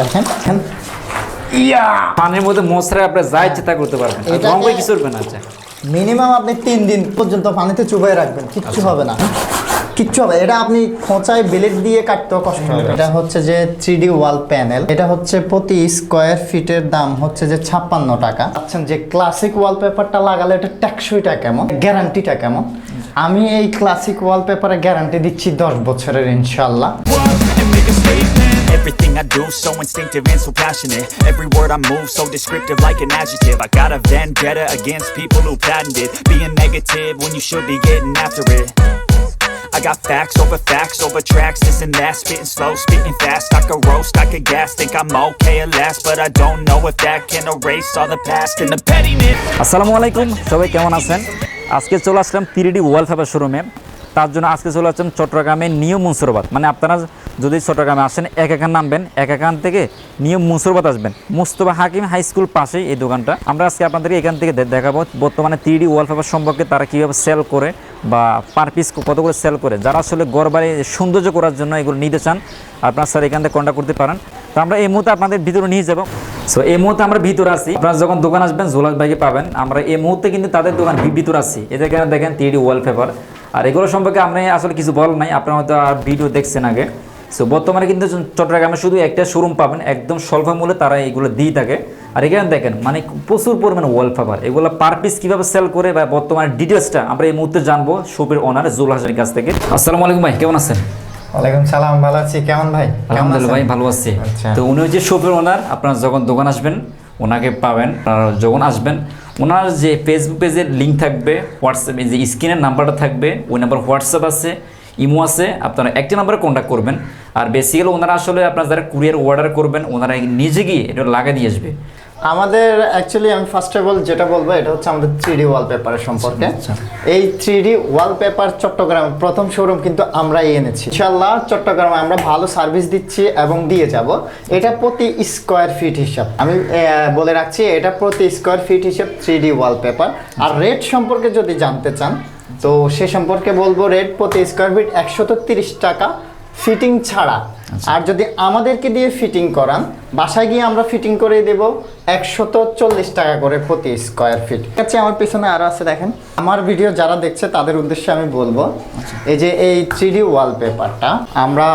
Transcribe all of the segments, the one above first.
দেখেন। ইয়া! পানির মধ্যে মশরা আপনি যা ইচ্ছে তা করতে পারবেন। রং করে কিছু করবেন আচ্ছা। মিনিমাম আপনি তিন দিন পর্যন্ত পানিতে চুবাই রাখবেন কিচ্ছু হবে না। কিচ্ছু হবে এটা আপনি খোঁচায় ব্লেড দিয়ে কাটতেও কষ্ট হবে। এটা হচ্ছে যে থ্রি ওয়াল প্যানেল। এটা হচ্ছে প্রতি স্কোয়ার ফিটের দাম হচ্ছে যে ছাপ্পান্ন টাকা। আচ্ছা যে ক্লাসিক ওয়ালপেপারটা লাগালে এটা ট্যাক্সইটা কেমন? গ্যারান্টিটা কেমন? আমি এই ক্লাসিক ওয়ালপেপারে গ্যারান্টি দিচ্ছি দশ বছরের ইনশাল্লাহ। and make a statement. Everything I do so instinctive and so passionate. Every word I move so descriptive like an adjective. I got a vendetta against people who patented being negative when you should be getting after it. I got facts over facts over tracks, this and that. Spitting slow, spitting fast. I could roast, I could gas. Think I'm okay at last, but I don't know if that can erase all the past and the pettiness. আসসালামু আলাইকুম সবাই কেমন আছেন আজকে চলে আসলাম three D ওয়াল Faber শোরুমে তার জন্য আজকে চলে আসছেন চট্টগ্রামের নিয়ম মুন্সুরাবাদ। মানে আপনারা যদি চট্টগ্রামে আসেন, এক একান নামবেন, এক একান থেকে নিয়ম মুন্সুরাবাদ আসবেন। মুস্তফা হাকিম হাই স্কুল পাশেই এই দোকানটা। আমরা আজকে আপনাদেরকে এখান থেকে দেখাবো বর্তমানে থ্রিডি ওয়াল ফেবার সম্পর্কে তারা কীভাবে সেল করে বা পার পিস কত করে সেল করে। যারা আসলে গড়বাড়ি সৌন্দর্য করার জন্য এগুলো নিতে চান, আপনারা স্যার এখান থেকে কন্ট্যাক্ট করতে পারেন। তো আমরা এই মুহূর্তে আপনাদের ভিতরে নিয়ে যাব। সো এই মুহূর্তে আমরা ভিতরে আছি। আপনারা যখন দোকান আসবেন জোলাস বাইকে পাবেন। আমরা এই মুহূর্তে কিন্তু তাদের দোকান ভিতরে আছি। এদের এখানে দেখেন থ্রি ওয়ালপেপার আর এগুলো সম্পর্কে আমরা আসলে কিছু বল নাই। আপনারা হয়তো আর ভিডিও দেখছেন আগে। সো বর্তমানে কিন্তু চট্টগ্রামে শুধু একটা শোরুম পাবেন। একদম স্বল্প মূল্যে তারা এগুলো দিয়ে থাকে। আর এখানে দেখেন মানে প্রচুর পরিমাণে ওয়ালপেপার এগুলো পার পিস কীভাবে সেল করে বা বর্তমানে ডিটেলসটা আমরা এই মুহূর্তে জানব শপের ওনার জুল হাসানের কাছ থেকে। আসসালামু আলাইকুম ভাই কেমন আছেন? ওয়ালাইকুম সালাম ভালো আছি। কেমন ভাই? আলহামদুলিল্লাহ ভাই ভালো আছি। আচ্ছা। তো উনি হচ্ছে শপের ওনার আপনারা যখন দোকান আসবেন ওনাকে পাবেন। যখন আসবেন ওনার যে ফেসবুক পেজের লিঙ্ক থাকবে হোয়াটসঅ্যাপে যে স্ক্রিনের নাম্বারটা থাকবে, ওই নাম্বার হোয়াটসঅ্যাপ আছে ইমো আছে, আপনারা একটি নাম্বারে কন্ট্যাক্ট করবেন। আর বেসিক্যালি ওনারা আসলে আপনারা যারা কুরিয়ার অর্ডার করবেন, ওনারা নিজে গিয়ে এটা লাগিয়ে দিয়ে আসবে। আমাদের অ্যাকচুয়ালি আমি ফার্স্ট অফ অল যেটা বলব এটা হচ্ছে আমাদের থ্রি ডি ওয়ালপেপারের সম্পর্কে। আচ্ছা। এই থ্রি ডি ওয়ালপেপার চট্টগ্রাম প্রথম শোরুম কিন্তু আমরাই এনেছি। ইনশাল্লাহ চট্টগ্রামে আমরা ভালো সার্ভিস দিচ্ছি এবং দিয়ে যাব। এটা প্রতি স্কোয়ার ফিট হিসাব। আমি বলে রাখছি এটা প্রতি স্কোয়ার ফিট হিসাব থ্রি ডি ওয়ালপেপার আর রেট সম্পর্কে যদি জানতে চান তো সে সম্পর্কে বলব রেট প্রতি স্কোয়ার ফিট তিরিশ টাকা। ফিটিং ছাড়া আর যদি আমাদেরকে দিয়ে ফিটিং করান বাসায় গিয়ে আমরা ফিটিং করে দেব একশত চল্লিশ টাকা করে প্রতি স্কোয়ার ফিট আচ্ছা আমার পিছনে আরও আছে দেখেন। আমার ভিডিও যারা দেখছে তাদের উদ্দেশ্যে আমি বলব এই যে এই থ্রি ওয়ালপেপারটা আমরা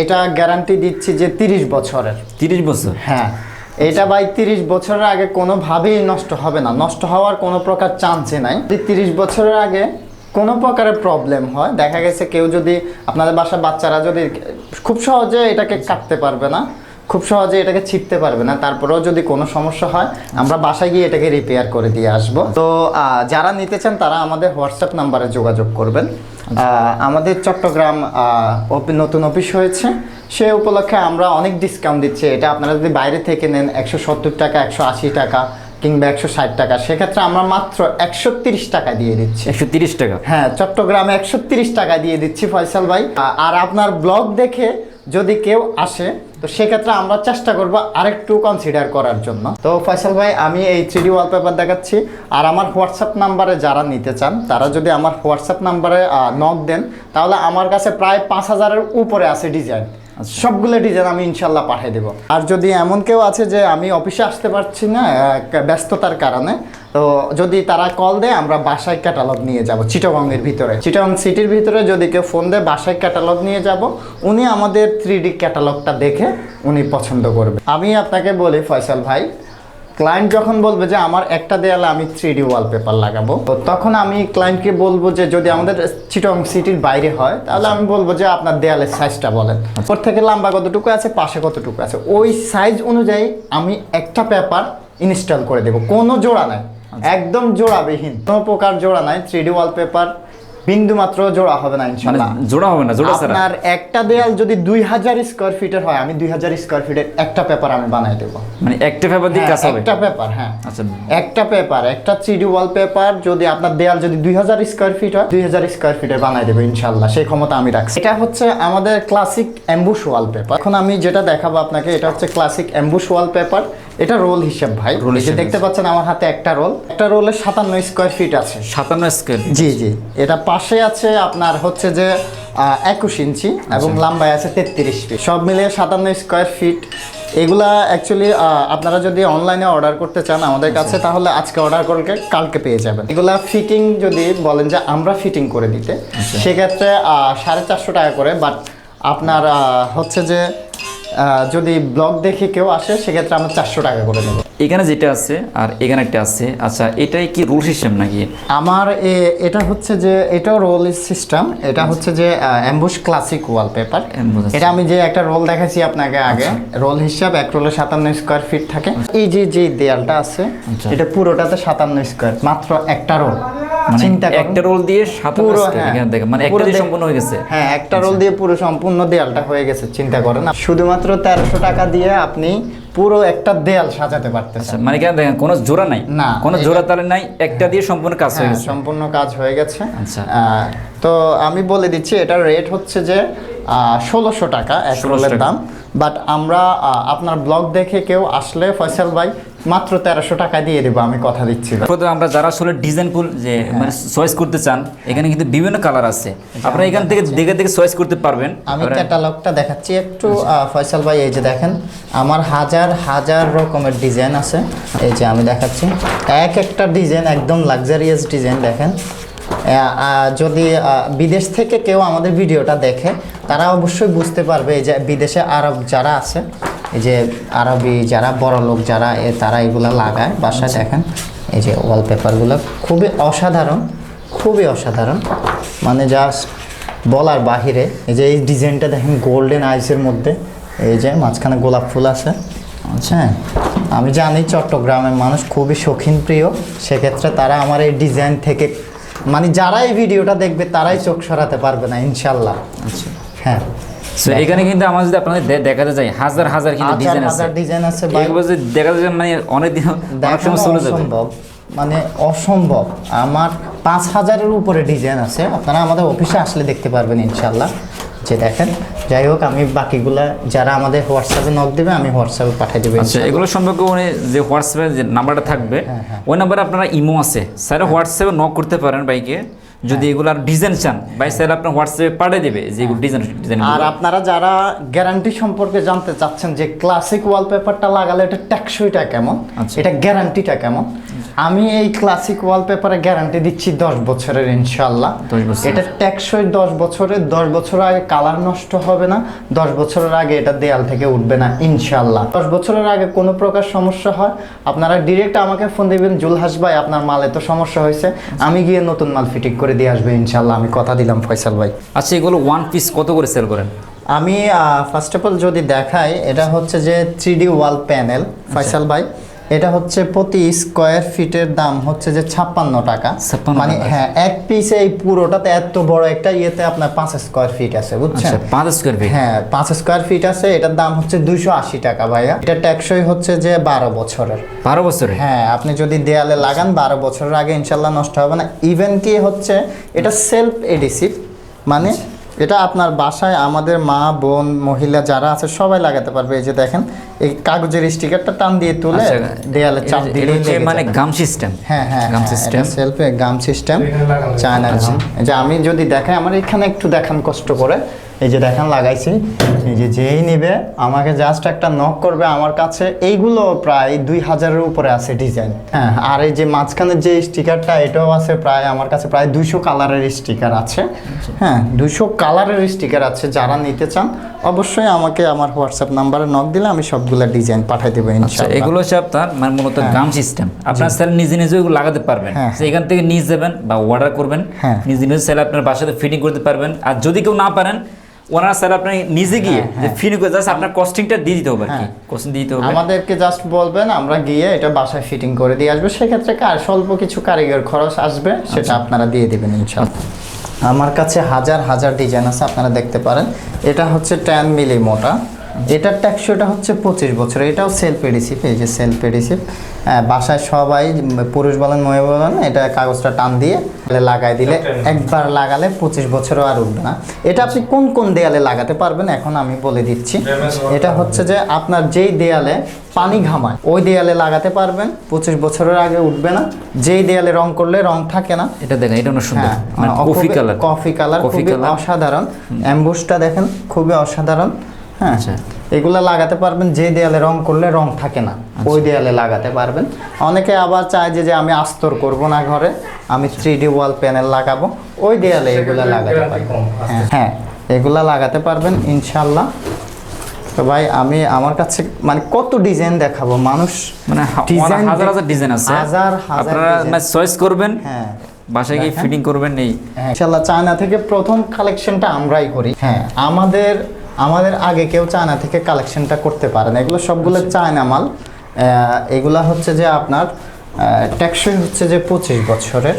এটা গ্যারান্টি দিচ্ছি যে তিরিশ বছরের। তিরিশ বছর? হ্যাঁ। এটা বাই তিরিশ বছরের আগে কোনোভাবেই নষ্ট হবে না। নষ্ট হওয়ার কোনো প্রকার চান্সই নাই। তিরিশ বছরের আগে কোনো প্রকারের প্রবলেম হয়। দেখা গেছে কেউ যদি আপনাদের বাসার বাচ্চারা যদি খুব সহজে এটাকে কাটতে পারবে না, খুব সহজে এটাকে ছিপতে পারবে না, তারপরেও যদি কোনো সমস্যা হয়, আমরা বাসায় গিয়ে এটাকে রিপেয়ার করে দিয়ে আসব। তো যারা নিতে চান তারা আমাদের হোয়াটসঅ্যাপ নাম্বারে যোগাযোগ করবেন। আমাদের চট্টগ্রাম নতুন অফিস হয়েছে। সে উপলক্ষে আমরা অনেক ডিসকাউন্ট দিচ্ছি। এটা আপনারা যদি বাইরে থেকে নেন, একশো সত্তর টাকা, একশো আশি টাকা কিংবা একশো ষাট টাকা সেক্ষেত্রে আমরা মাত্র একশো তিরিশ টাকা দিয়ে দিচ্ছি। একশো তিরিশ টাকা? হ্যাঁ চট্টগ্রামে একশো তিরিশ টাকা দিয়ে দিচ্ছি ফয়সাল ভাই। আর আপনার ব্লগ দেখে যদি কেউ আসে তো সেক্ষেত্রে আমরা চেষ্টা করব আরেকটু কনসিডার করার জন্য। তো ফয়সাল ভাই আমি এই থ্রি ওয়ালপেপার দেখাচ্ছি। আর আমার হোয়াটসঅ্যাপ নাম্বারে যারা নিতে চান তারা যদি আমার হোয়াটসঅ্যাপ নাম্বারে নক দেন তাহলে আমার কাছে প্রায় পাঁচ হাজারের উপরে আছে ডিজাইন সবগুলো ডিজাইন আমি ইনশাল্লাহ পাঠিয়ে দেবো। আর যদি এমন কেউ আছে যে আমি অফিসে আসতে পারছি না ব্যস্ততার কারণে, তো যদি তারা কল দেয়, আমরা বাসায় ক্যাটালগ নিয়ে যাব চিটাগংয়ের ভিতরে। চিটাগং সিটির ভিতরে যদি কেউ ফোন দেয়, বাসায় ক্যাটালগ নিয়ে যাব, উনি আমাদের থ্রি ডি ক্যাটালগটা দেখে উনি পছন্দ করবে। আমি আপনাকে বলি, ফয়সাল ভাই ক্লায়েন্ট যখন বলবে যে আমার একটা দেয়ালে আমি থ্রি ডি ওয়ালপেপার লাগাবো তো তখন আমি ক্লায়েন্টকে বলব যে যদি আমাদের চিটং সিটির বাইরে হয় তাহলে আমি বলব যে আপনার দেয়ালের সাইজটা বলেন। ওর থেকে লম্বা কতটুকু আছে পাশে কতটুকু আছে ওই সাইজ অনুযায়ী আমি একটা পেপার ইনস্টল করে দেবো। কোনো জোড়া নাই একদম জোড়াবিহীন কোনো প্রকার জোড়া নাই থ্রি ডি ওয়ালপেপার বিন্দু মাত্র জোড়া হবে না মানে ইনশাল্লাহ জোড়া হবে না জোড়া ছাড়া? আপনার একটা দেয়াল যদি দুই হাজার স্কোয়ার ফিটের হয় আমি দুই হাজার স্কোয়ার ফিটের একটা পেপার আমি বানাই দেবো। মানে একটা ফেবার দিয়ে হ্যাঁ, কাজ হবে? একটা পেপার হ্যাঁ। আচ্ছা। একটা পেপার একটা থ্রি ওয়াল পেপার যদি আপনার দেয়াল যদি দুই হাজার স্কোয়ার ফিট হয় দুই হাজার স্কোয়ার ফিটের বানাই দেবো ইনশাল্লাহ সেই ক্ষমতা আমি রাখছি। এটা হচ্ছে আমাদের ক্লাসিক অ্যাম্বুশ ওয়াল পেপার এখন আমি যেটা দেখাবো আপনাকে এটা হচ্ছে ক্লাসিক অ্যাম্বুশ ওয়াল পেপার এটা রোল হিসাব ভাই। রোল হিসেবে দেখতে পাচ্ছেন আমার হাতে একটা রোল। একটা রোলে সাতান্ন স্কোয়ার ফিট আছে। সাতান্ন স্কেল জি জি। এটা পাশে আছে আপনার হচ্ছে যে একুশ ইঞ্চি এবং লম্বায় আছে তেত্রিশ ফিট সব মিলিয়ে সাতান্ন স্কোয়ার ফিট এগুলা অ্যাকচুয়ালি আপনারা যদি অনলাইনে অর্ডার করতে চান আমাদের কাছে তাহলে আজকে অর্ডার করলে কালকে পেয়ে যাবেন। এগুলা ফিটিং যদি বলেন যে আমরা ফিটিং করে দিতে সেক্ষেত্রে সাড়ে চারশো টাকা করে বাট আপনার হচ্ছে যে যদি ব্লগ দেখে কেউ আসে সেক্ষেত্রে আমরা চারশো টাকা করে নেব। এখানে যেটা আছে আর এখানে একটা আছে আচ্ছা এটাই কি রুল সিস্টেম নাকি? আমার এটা হচ্ছে যে এটাও রোল সিস্টেম এটা হচ্ছে যে অ্যাম্বুশ ক্লাসিক ওয়ালপেপার এটা আমি যে একটা রোল দেখাচ্ছি আপনাকে আগে রোল হিসাব এক রোলে সাতান্ন স্কোয়ার ফিট থাকে। এই যে যে দেয়ালটা আছে আচ্ছা। এটা পুরোটাতে সাতান্ন স্কোয়ার মাত্র একটা রোল চিন্তা একটা রোল দিয়ে পুরো, স্কয়ার হ্যাঁ। দেখেন। মানে একটা দিয়ে সম্পূর্ণ হয়ে গেছে। হ্যাঁ একটা রোল দিয়ে পুরো সম্পূর্ণ দেয়ালটা হয়ে গেছে চিন্তা করেন। শুধুমাত্র তেরোশো টাকা দিয়ে আপনি পুরো একটা দেয়াল সাজাতে পারতেছেন। আচ্ছা, মানে কেন দেখেন কোনো জোড়া নাই। না, কোনো জোড়া তাহলে নাই একটা দিয়ে সম্পূর্ণ কাজ হয়ে হ্যাঁ, গেছে। সম্পূর্ণ কাজ হয়ে গেছে। আচ্ছা। তো আমি বলে দিচ্ছি এটার রেট হচ্ছে যে ষোলোশো টাকা এক রোলের দাম। বাট আমরা আপনার ব্লগ দেখে কেউ আসলে ফয়সাল ভাই মাত্র তেরোশো টাকা দিয়ে দেবো আমি কথা দিচ্ছি। প্রথমে আমরা যারা আসলে ডিজাইন ফুল যে হ্যাঁ। মানে চয়েস করতে চান এখানে কিন্তু বিভিন্ন কালার আছে। আপনারা এখান থেকে দেখে দেখে চয়েস করতে পারবেন। আমি ক্যাটালগটা দেখাচ্ছি একটু ফয়সাল ভাই এই যে দেখেন আমার হাজার হাজার রকমের ডিজাইন আছে। এই যে আমি দেখাচ্ছি। এক একটা ডিজাইন একদম লাক্সারিয়াস ডিজাইন দেখেন। যদি বিদেশ থেকে কেউ আমাদের ভিডিওটা দেখে তারা অবশ্যই বুঝতে পারবে এই যে বিদেশে আরব যারা আছে যে আরবি যারা বড় লোক যারা এ তারা এগুলো লাগায় বাসায় দেখেন। এই যে ওয়ালপেপারগুলো খুবই অসাধারণ খুবই অসাধারণ। মানে জাস্ট বলার বাহিরে এই যে এই ডিজাইনটা দেখেন গোল্ডেন আইসের মধ্যে। এই যে মাঝখানে গোলাপ ফুল আছে। হ্যাঁ আমি জানি চট্টগ্রামের মানুষ খুবই শৌখিন প্রিয়। সেক্ষেত্রে তারা আমার এই ডিজাইন থেকে মানে যারা এই ভিডিওটা দেখবে তারাই চোখ সরাতে পারবে না ইনশাল্লাহ। আচ্ছা। হ্যাঁ। So, এখানে কিন্তু আমার যদি আপনাদের দেখাতে যাই হাজার হাজার কিন্তু ডিজাইন আছে হাজার ডিজাইন আছে। এগুলো যদি দেখাতে যান মানে অনেক দিন অনেক সময় চলে যাবে। মানে অসম্ভব। আমার পাঁচ হাজারের উপরে ডিজাইন আছে। আপনারা আমাদের অফিসে আসলে দেখতে পারবেন ইনশাল্লাহ যে দেখেন যাই হোক আমি বাকিগুলা যারা আমাদের হোয়াটসঅ্যাপে নক দেবে আমি হোয়াটসঅ্যাপে পাঠিয়ে দেবো আচ্ছা এগুলো সম্পর্কে উনি যে হোয়াটসঅ্যাপে যে নাম্বারটা থাকবে হ্যাঁ, হ্যাঁ। ওই নাম্বারে আপনারা ইমো আছে। স্যার হোয়াটসঅ্যাপে নক করতে পারেন বাইকে যদি হ্যাঁ। এগুলার ডিজাইন চান ভাই স্যার আপনার হোয়াটসঅ্যাপে পাঠিয়ে দেবে যে ডিজাইন ডিজাইন আর আপনারা যারা গ্যারান্টি সম্পর্কে জানতে চাচ্ছেন যে ক্লাসিক ওয়ালপেপারটা লাগালে এটা টেকসইটা কেমন আচ্ছা। এটা গ্যারান্টিটা কেমন আমি এই ক্লাসিক ওয়ালপেপারে গ্যারান্টি দিচ্ছি দশ বছরের ইনশাল্লাহ 10 বছর। এটা টেকসই দশ বছরের দশ বছর আগে কালার নষ্ট হবে না দশ বছরের আগে এটা দেয়াল থেকে উঠবে না ইনশাল্লাহ দশ বছরের আগে কোনো প্রকার সমস্যা হয় আপনারা ডিরেক্ট আমাকে ফোন দিবেন জুলহাস ভাই আপনার মালে তো সমস্যা হয়েছে। আমি গিয়ে নতুন মাল ফিটিং করে দিয়ে আসবে ইনশাল্লাহ আমি কথা দিলাম ফয়সাল ভাই। আচ্ছা এগুলো ওয়ান পিস কত করে সেল করেন? আমি ফার্স্ট অফ অল যদি দেখাই এটা হচ্ছে যে three D wall panel Faisal ভাই। এটা হচ্ছে প্রতি স্কোয়ার ফিটের দাম হচ্ছে যে ছাপ্পান্ন টাকা। মানে হ্যাঁ এক পিস এই পুরোটাতে এত বড় একটা ইয়েতে আপনার পাঁচ স্কোয়ার ফিট আছে বুঝছেন? আচ্ছা পাঁচ স্কোয়ার ফিট হ্যাঁ পাঁচ স্কোয়ার ফিট আছে এটার দাম হচ্ছে দুইশো আশি টাকা ভাইয়া। এটা ট্যাক্সই হচ্ছে যে বারো বছরের। বারো বছর? হ্যাঁ আপনি যদি দেয়ালে লাগান বারো বছরের আগে ইনশাল্লাহ নষ্ট হবে না। ইভেন কি হচ্ছে এটা সেলফ এডিসিভ মানে এটা আপনার বাসায় আমাদের মা বোন মহিলা যারা আছে সবাই লাগাতে পারবে। এই যে দেখেন এই কাগজের স্টিকারটা টান দিয়ে তুলে আচ্ছা, দেয়ালে চাপ দিলে মানে গাম সিস্টেম হ্যাঁ হ্যাঁ গাম সিস্টেম সেলফে গাম সিস্টেম চায়না। এই যে আমি যদি দেখাই আমার এখানে একটু দেখান কষ্ট করে। এই যে দেখান লাগাইছি। এই যে যেই নিবে আমাকে জাস্ট একটা নক করবে আমার কাছে। এইগুলো প্রায় দুই হাজারের উপরে আছে ডিজাইন হ্যাঁ আর এই যে মাঝখানের যে স্টিকারটা এটাও আছে প্রায় আমার কাছে প্রায় দুইশো কালারের স্টিকার আছে। হ্যাঁ দুইশো কালারের স্টিকার আছে যারা নিতে চান অবশ্যই আমাকে আমার হোয়াটসঅ্যাপ নাম্বারে নক দিলে আমি সবগুলো ডিজাইন পাঠিয়ে দেবো আচ্ছা ইনশাআল্লাহ। এগুলো হচ্ছে আপনার মানে মূলত গাম সিস্টেম আপনার স্যার নিজে নিজে লাগাতে পারবেন। হ্যাঁ, এখান থেকে নিয়ে যাবেন বা অর্ডার করবেন। হ্যাঁ। নিজে নিজে স্যার আপনার বাসাতে ফিটিং করতে পারবেন। আর যদি কেউ না পারেন ওনারা স্যার আপনি নিজে গিয়ে যে ফিটিং করে জাস্ট আপনার কস্টিংটা দিয়ে দিতে হবে আর কি। হ্যাঁ। কস্টিং দিয়ে দিতে হবে। আমাদেরকে জাস্ট বলবেন আমরা গিয়ে এটা বাসায় ফিটিং করে দিয়ে আসব। সেক্ষেত্রে কার স্বল্প কিছু কারিগর খরচ আসবে সেটা আচ্ছা। আপনারা দিয়ে দিবেন ইনশাআল্লাহ। আমার কাছে হাজার হাজার ডিজাইন আছে আপনারা দেখতে পারেন। এটা হচ্ছে টেন মিলি মোটা। এটার ট্যাক্সটা হচ্ছে পঁচিশ বছর। এটাও সেলফ এডিসিভ এই যে সেলফ এডিসিভ বাসায় সবাই পুরুষ বলেন মহিলা বলেন এটা কাগজটা টান দিয়ে লাগাই দিলে একবার লাগালে পঁচিশ বছরও আর উঠবে না। এটা আপনি কোন কোন দেয়ালে লাগাতে পারবেন এখন আমি বলে দিচ্ছি। এটা হচ্ছে যে আপনার যেই দেয়ালে পানি ঘামায় ওই দেয়ালে লাগাতে পারবেন পঁচিশ বছরের আগে উঠবে না। যেই দেয়ালে রং করলে রং থাকে না। এটা দেখেন এটা সুন্দর। কফি কালার কফি কালার খুবই কালার অসাধারণ। অ্যাম্বুসটা দেখেন খুবই অসাধারণ। হ্যাঁ আচ্ছা। এগুলা লাগাতে পারবেন যে দেয়ালে রং করলে রং থাকে না আচ্ছা। ওই দেয়ালে লাগাতে পারবেন। অনেকে আবার চায় যে যে আমি আস্তর করব না ঘরে আমি থ্রি ডি ওয়াল প্যানেল লাগাবো ওই দেয়ালে এগুলা লাগাতে পারবেন। হ্যাঁ হ্যাঁ এগুলা লাগাতে পারবেন ইনশাল্লাহ তো ভাই আমি আমার কাছে মানে কত ডিজাইন দেখাবো মানুষ মানে অনেক হাজার হাজার ডিজাইন আছে। হাজার হাজার আপনারা মানে চয়েস করবেন হ্যাঁ। বাসায় গিয়ে ফিটিং করবেন এই। হ্যাঁ, ইনশাল্লাহ চায়না থেকে প্রথম কালেকশনটা আমরাই করি। হ্যাঁ আমাদের আমাদের আগে কেউ চায়না থেকে কালেকশনটা করতে পারে না। এগুলো সবগুলো চায়না মাল। এগুলো হচ্ছে যে আপনার ট্যাক্সই হচ্ছে যে পঁচিশ বছরের।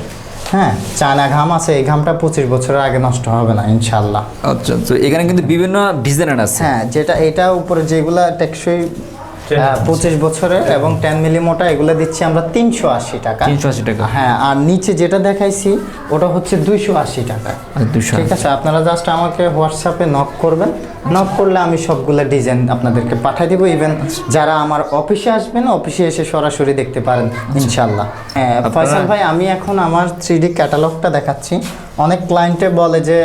হ্যাঁ চায়না ঘাম আছে এই ঘামটা পঁচিশ বছরের আগে নষ্ট হবে না ইনশাল্লাহ আচ্ছা তো এখানে কিন্তু বিভিন্ন ডিজাইনার আছে। হ্যাঁ যেটা এটা উপরে যেগুলা টেকসই পঁচিশ বছরের এবং টেন মিলি মোটা এগুলো দিচ্ছি আমরা তিনশো আশি টাকা। 380 টাকা। হ্যাঁ আর নিচে যেটা দেখাইছি ওটা হচ্ছে দুইশো আশি টাকা। আচ্ছা, 280 ঠিক আছে আপনারা জাস্ট আমাকে হোয়াটসঅ্যাপে নক করবেন। নক করলে আমি সবগুলো ডিজাইন আপনাদেরকে পাঠিয়ে দেবো। ইভেন যারা আমার অফিসে আসবেন অফিসে এসে সরাসরি দেখতে পারেন ইনশাল্লাহ হ্যাঁ ফয়সাল ভাই আমি এখন আমার থ্রি ডি ক্যাটালগটা দেখাচ্ছি। অনেক ক্লায়েন্টে বলে যে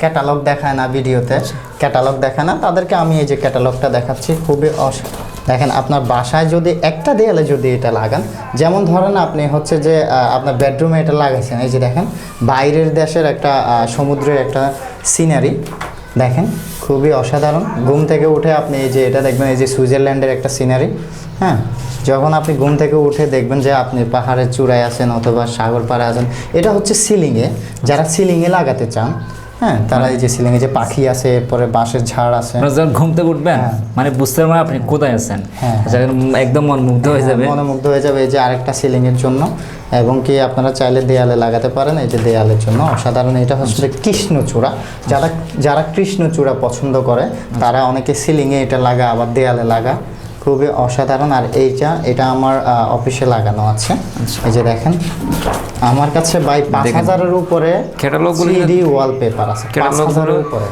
ক্যাটালগ দেখায় না ভিডিওতে ক্যাটালগ দেখায় না। তাদেরকে আমি এই যে ক্যাটালগটা দেখাচ্ছি খুবই অস দেখেন, আপনার বাসায় যদি একটা দেয়ালে যদি এটা লাগান, যেমন ধরেন আপনি হচ্ছে যে আপনার বেডরুমে এটা লাগাইছেন, এই যে দেখেন, বাইরের দেশের একটা সমুদ্রের একটা সিনারি দেখেন, খুবই অসাধারণ। ঘুম থেকে উঠে আপনি এই যে এটা দেখবেন, এই যে সুইজারল্যান্ডের একটা সিনারি হ্যাঁ? যখন আপনি ঘুম থেকে উঠে দেখবেন যে আপনি পাহাড়ের চূড়ায় আছেন অথবা সাগর পাড়ে আছেন, এটা হচ্ছে সিলিংয়ে যারা সিলিংয়ে লাগাতে চান হ্যাঁ তারা এই যে সিলিংয়ে যে পাখি আছে এরপরে বাঁশের ঝাড় আছে। যখন ঘুম থেকে উঠবেন হ্যাঁ। মানে বুঝতে পারবেন আপনি কোথায় আছেন। হ্যাঁ, যখন একদম মন মুগ্ধ হয়ে যাবে। মনে মুগ্ধ হয়ে যাবে এই যে আরেকটা সিলিং এর জন্য। এবং কি আপনারা চাইলে দেয়ালে লাগাতে পারেন এই যে দেয়ালের জন্য। অসাধারণ এটা হচ্ছে কৃষ্ণচূড়া। যারা যারা কৃষ্ণচূড়া পছন্দ করে তারা অনেকে সিলিংয়ে এটা লাগা আবার দেয়ালে লাগা। খুবই অসাধারণ। আর এইটা এটা আমার অফিসে লাগানো আছে। এই যে দেখেন আমার কাছে বাই পাঁচ। হাজারের উপরে Catalog গুলো থ্রি ওয়ালপেপার আছে। পাঁচ ক্যাটালগ হাজারের উপরে।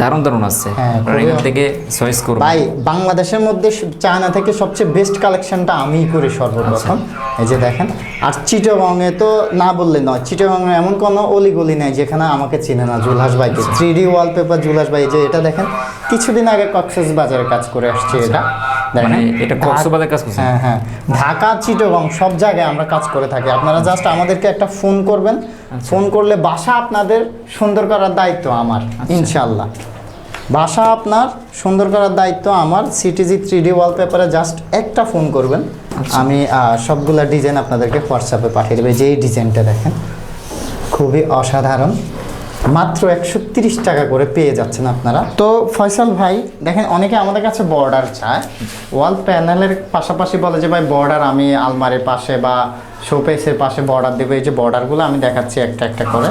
দারুণ দারুণ আছে। হ্যাঁ, এখান থেকে চয়েস করবেন ভাই বাংলাদেশের মধ্যে চায়না থেকে সবচেয়ে বেস্ট কালেকশনটা আমিই করি সর্বপ্রথম। এই যে দেখেন আর চিটাগংয়ে তো না বললে নয় চিটাগংয়ে এমন কোনো অলিগলি নেই যেখানে আমাকে চিনে না জুলহাস ভাইকে। থ্রি ডি ওয়ালপেপার জুলহাস ভাই যে এটা দেখেন কিছুদিন আগে কক্সেস বাজারে কাজ করে আসছে এটা। দেখেন মানে এটা কক্সবাজারে কাজ করছেন? হ্যাঁ হ্যাঁ। ঢাকা চিটাগং সব জায়গায় আমরা কাজ করে থাকি। আপনারা জাস্ট আমাদেরকে একটা ফোন করবেন। ফোন করলে বাসা আপনাদের সুন্দর করার দায়িত্ব আমার ইনশাল্লাহ বাসা আপনার সুন্দর করার দায়িত্ব আমার। সিটিজি থ্রি ডি ওয়ালপেপারে জাস্ট একটা ফোন করবেন। আমি সবগুলা ডিজাইন আপনাদেরকে হোয়াটসঅ্যাপে পাঠিয়ে দেবে। যেই ডিজাইনটা দেখেন খুবই অসাধারণ। মাত্র একশো টাকা করে পেয়ে যাচ্ছেন আপনারা। তো ফয়সাল ভাই, দেখেন অনেকে আমাদের কাছে বর্ডার চায়। ওয়াল প্যানেলের পাশাপাশি বলে যে, ভাই, বর্ডার আমি আলমারির পাশে বা শোপেসের পাশে বর্ডার দেবো। এই যে বর্ডারগুলো আমি দেখাচ্ছি একটা একটা করে।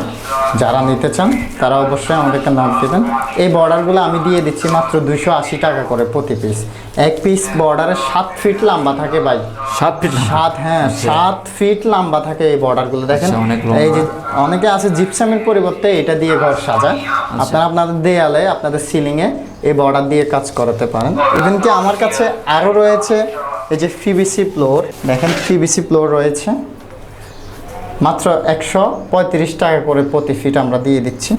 যারা নিতে চান তারা অবশ্যই আমাদেরকে নক দেবেন। এই বর্ডারগুলো আমি দিয়ে দিচ্ছি মাত্র দুইশো আশি টাকা করে প্রতি পিস এক পিস বর্ডারে সাত ফিট লম্বা থাকে ভাই। সাত ফিট সাত হ্যাঁ সাত ফিট লম্বা থাকে এই বর্ডারগুলো দেখেন আচ্ছা, অনেক এই যে অনেকে আছে জিপসামের পরিবর্তে এটা দিয়ে ঘর সাজায়। আচ্ছা। আপনারা আপনাদের দেয়ালে আপনাদের সিলিংয়ে এই বর্ডার দিয়ে কাজ করাতে পারেন। ইভেন কি আমার কাছে আরও রয়েছে এই যে পিভিসি ফ্লোর দেখেন পিভিসি ফ্লোর রয়েছে। মাত্র একশো পঁয়ত্রিশ টাকা করে প্রতি ফিট আমরা দিয়ে দিচ্ছি।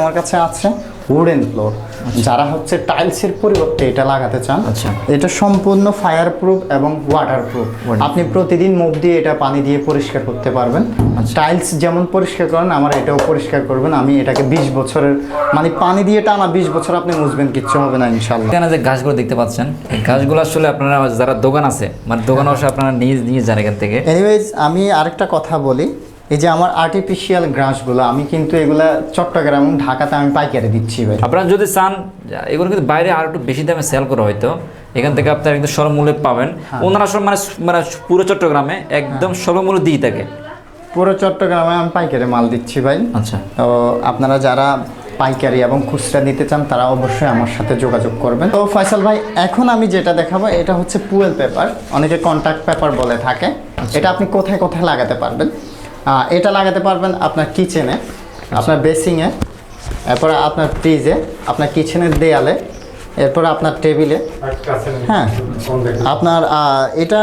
আমার কাছে আছে উডেন ফ্লোর যারা হচ্ছে টাইলসের পরিবর্তে এটা লাগাতে চান আচ্ছা। এটা সম্পূর্ণ ফায়ার প্রুফ এবং ওয়াটার প্রুফ আপনি প্রতিদিন মুখ দিয়ে এটা পানি দিয়ে পরিষ্কার করতে পারবেন। টাইলস যেমন পরিষ্কার করেন আমার এটাও পরিষ্কার করবেন। আমি এটাকে বিশ বছরের মানে পানি দিয়ে টানা বিশ বছর আপনি মুছবেন কিচ্ছু হবে না ইনশাল্লাহ এখানে যে গাছগুলো দেখতে পাচ্ছেন এই গাছগুলো আসলে আপনারা যারা দোকান আছে মানে দোকান বসে আপনারা নিয়ে নিয়ে যান এখান থেকে এনিওয়েজ আমি আরেকটা কথা বলি। এই যে আমার আর্টিফিশিয়াল গ্রাসগুলো আমি কিন্তু এগুলা চট্টগ্রাম ঢাকাতে আমি পাইকারি দিচ্ছি ভাই। আপনারা যদি চান এগুলো কিন্তু বাইরে আর একটু বেশি দামে সেল করা হয়তো এখান থেকে আপনারা একদম স্বল্পমূল্যে পাবেন। ওনারা সব মানে মানে পুরো চট্টগ্রামে একদম স্বল্পমূল্য দিয়ে থাকে। পুরো চট্টগ্রামে আমি পাইকারি মাল দিচ্ছি ভাই। আচ্ছা। তো আপনারা যারা পাইকারি এবং খুচরা নিতে চান তারা অবশ্যই আমার সাথে যোগাযোগ করবেন। তো ফয়সাল ভাই এখন আমি যেটা দেখাবো এটা হচ্ছে পুয়েল পেপার অনেকে কন্ট্যাক্ট পেপার বলে থাকে। এটা আপনি কোথায় কোথায় লাগাতে পারবেন? এটা লাগাতে পারবেন আপনার কিচেনে আপনার বেসিংয়ে এরপরে আপনার ফ্রিজে আপনার কিচেনের দেয়ালে এরপরে আপনার টেবিলে হ্যাঁ আপনার এটা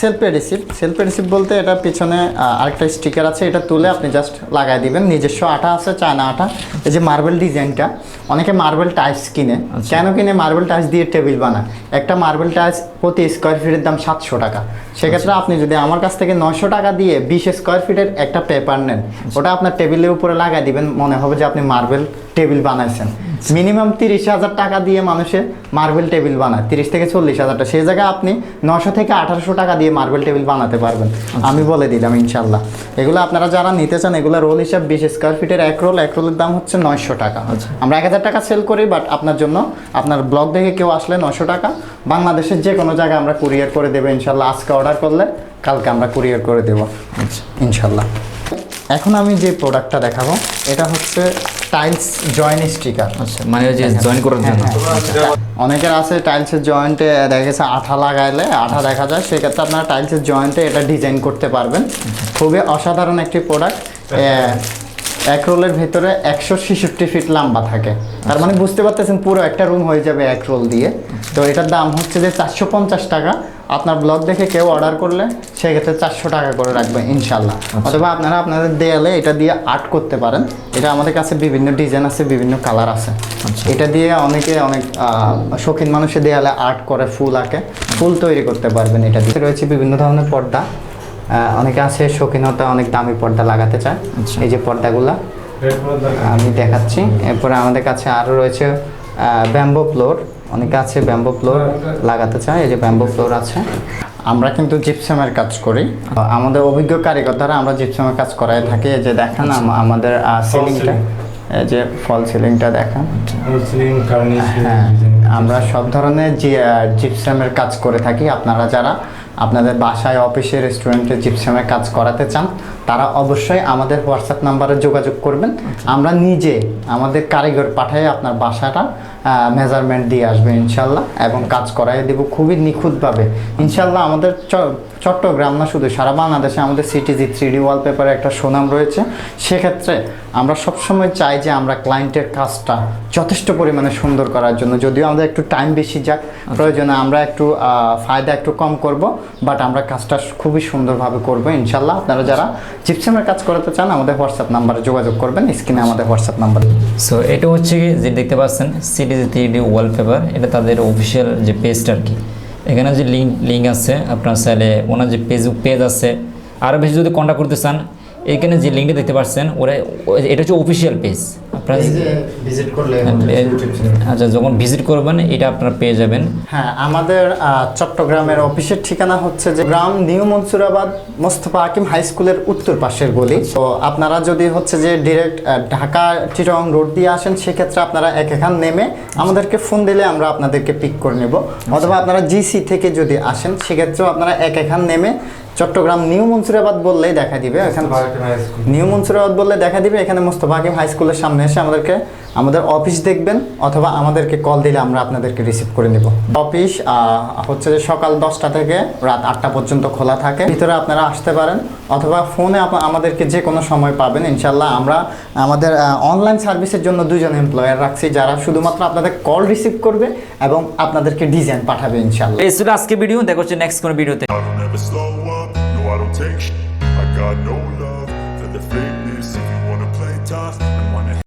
সেলফ এডিসিভ সেলফ এডিসিভ বলতে এটা পিছনে আরেকটা স্টিকার আছে এটা তুলে আপনি জাস্ট লাগাই দিবেন। নিজস্ব আঠা আছে চায়না আঠা। এই যে মার্বেল ডিজাইনটা অনেকে মার্বেল টাইলস কিনে। কেন কিনে? মার্বেল টাইলস দিয়ে টেবিল বানায়। একটা মার্বেল টাইলস প্রতি স্কোয়ার ফিটের দাম সাতশো টাকা। সেক্ষেত্রে আপনি যদি আমার কাছ থেকে নয়শো টাকা দিয়ে বিশ স্কোয়ার ফিটের একটা পেপার নেন ওটা আপনার টেবিলের উপরে লাগাই দিবেন। মনে হবে যে আপনি মার্বেল টেবিল বানাইছেন। মিনিমাম তিরিশ হাজার টাকা দিয়ে মানুষের মার্বেল টেবিল বানায়। তিরিশ থেকে চল্লিশ হাজার টাকা সেই জায়গায় আপনি নশো থেকে আঠারোশো টাকা দিয়ে মার্বেল টেবিল বানাতে পারবেন। আমি বলে দিলাম ইনশাল্লাহ। এগুলো আপনারা যারা নিতে চান এগুলো রোল হিসাব বিশ স্কোয়ার ফিটের এক রোল এক রোলের দাম হচ্ছে নয়শো টাকা। আমরা এক হাজার টাকা সেল করি বাট আপনার জন্য আপনার ব্লগ দেখে কেউ আসলে নশো টাকা। বাংলাদেশের যে কোনো জায়গায় আমরা কুরিয়ার করে দেবো ইনশাল্লাহ। আজকে অর্ডার করলে কালকে আমরা কুরিয়ার করে দেবো। ইনশাল্লাহ। এখন আমি যে প্রোডাক্টটা দেখাবো এটা হচ্ছে টাইলস জয়েন স্টিকার আচ্ছা মানে ওই যে জয়েন করার জন্য। অনেকের আছে টাইলসের জয়েন্টে দেখা গেছে আঠা লাগাইলে আঠা দেখা যায় সেক্ষেত্রে আপনারা টাইলসের জয়েন্টে এটা ডিজাইন করতে পারবেন। খুবই অসাধারণ একটি প্রোডাক্ট এক রোলের ভেতরে একশো ছেষট্টি ফিট লম্বা থাকে। তার মানে বুঝতে পারতেছেন পুরো একটা রুম হয়ে যাবে এক রোল দিয়ে। তো এটার দাম হচ্ছে যে চারশো পঞ্চাশ টাকা। আপনার ব্লগ দেখে কেউ অর্ডার করলে সেক্ষেত্রে চারশো টাকা করে রাখবেন ইনশাল্লাহ অথবা আপনারা আপনাদের দেয়ালে এটা দিয়ে আর্ট করতে পারেন। এটা আমাদের কাছে বিভিন্ন ডিজাইন আছে বিভিন্ন কালার আছে। এটা দিয়ে অনেকে অনেক শৌখিন মানুষের দেয়ালে আর্ট করে ফুল আঁকে ফুল তৈরি করতে পারবেন এটা দিয়ে। রয়েছে বিভিন্ন ধরনের পর্দা। অনেকে আছে শৌখিনতা অনেক দামি পর্দা লাগাতে চায়। এই যে পর্দাগুলা আমি দেখাচ্ছি। এরপরে আমাদের কাছে আরও রয়েছে ব্যাম্বো ফ্লোর অনেকে আছে ব্যাম্বো ফ্লোর লাগাতে চায় এই যে ব্যাম্বো ফ্লোর আছে। আমরা কিন্তু জিপসামের কাজ করি। আমাদের অভিজ্ঞ কারিগর দ্বারা আমরা জিপসামের কাজ করাই থাকি। এই যে দেখেন আমাদের সিলিংটা এই যে ফল সিলিংটা দেখেন। হ্যাঁ আমরা সব ধরনের জিপসামের কাজ করে থাকি। আপনারা যারা আপনাদের বাসায় অফিসে রেস্টুরেন্টে জিপসামের কাজ করাতে চান তারা অবশ্যই আমাদের হোয়াটসঅ্যাপ নাম্বারে যোগাযোগ করবেন। আমরা নিজে আমাদের কারিগর পাঠিয়ে আপনার বাসাটা মেজারমেন্ট দিয়ে আসবে ইনশাল্লাহ এবং কাজ করাই দেব খুবই নিখুঁতভাবে। ইনশাল্লাহ আমাদের চট্টগ্রাম না শুধু সারা বাংলাদেশে আমাদের সিটিজি থ্রি ডি ওয়ালপেপারে একটা সুনাম রয়েছে। সেক্ষেত্রে আমরা সবসময় চাই যে আমরা ক্লায়েন্টের কাজটা যথেষ্ট পরিমাণে সুন্দর করার জন্য। যদিও আমাদের একটু টাইম বেশি যাক প্রয়োজনে আমরা একটু ফায়দা একটু কম করব বাট আমরা কাজটা খুবই সুন্দরভাবে করব ইনশাল্লাহ। আপনারা যারা জিপসামের কাজ করাতে চান আমাদের হোয়াটসঅ্যাপ নাম্বারে যোগাযোগ করবেন স্ক্রিনে আমাদের হোয়াটসঅ্যাপ নাম্বার সো এটা হচ্ছে কি যে দেখতে পাচ্ছেন সিটিজি থ্রি ডি ওয়ালপেপার এটা তাদের অফিসিয়াল যে পেজটা আর কি। এখানে যে লিঙ্ক লিঙ্ক আছে, আপনার চাইলে ওনার যে ফেসবুক পেজ আছে আরও বেশি যদি কন্ট্যাক্ট করতে চান, এখানে যে লিঙ্কটা দেখতে পাচ্ছেন, ওরা, এটা হচ্ছে অফিসিয়াল পেজ ভিজিট করলে আচ্ছা যখন ভিজিট করবেন এটা আপনারা পেয়ে যাবেন। হ্যাঁ আমাদের চট্টগ্রামের অফিসের ঠিকানা হচ্ছে যে গ্রাম নিউ মনসুরাবাদ মোস্তফা হাকিম হাই স্কুলের উত্তর পাশের গলি। তো আপনারা যদি হচ্ছে যে ডিরেক্ট ঢাকা চিটং রোড দিয়ে আসেন সেক্ষেত্রে আপনারা এক এখান নেমে আমাদেরকে ফোন দিলে আমরা আপনাদেরকে পিক করে নেব। অথবা আপনারা জিসি থেকে যদি আসেন সেক্ষেত্রেও আপনারা এক এখান নেমে চট্টগ্রাম নিউ মনসুরাবাদ বললেই দেখা দিবে এখানে নিউ মনসুরাবাদ বললে দেখা দিবে এখানে মোস্তফা হাকিম হাই স্কুলের সামনে এসে আমাদেরকে আমাদের অফিস দেখবেন অথবা আমাদেরকে কল দিলে আমরা আপনাদেরকে রিসিভ করে নেব। অফিস আহ, হচ্ছে যে সকাল দশটা থেকে রাত আটটা পর্যন্ত খোলা থাকে। ভিতরে আপনারা আসতে পারেন অথবা ফোনে আমাদেরকে যে কোনো সময় পাবেন। ইনশাল্লাহ আমরা আমাদের অনলাইন সার্ভিসের জন্য দুজন এমপ্লয়ার রাখছি যারা শুধুমাত্র আপনাদের কল রিসিভ করবে এবং আপনাদেরকে ডিজাইন পাঠাবে ইনশাল্লাহ এই ছিল আজকে ভিডিও দেখা হচ্ছে নেক্সট কোনো ভিডিওতে I got no love for the fakeness If you wanna play tough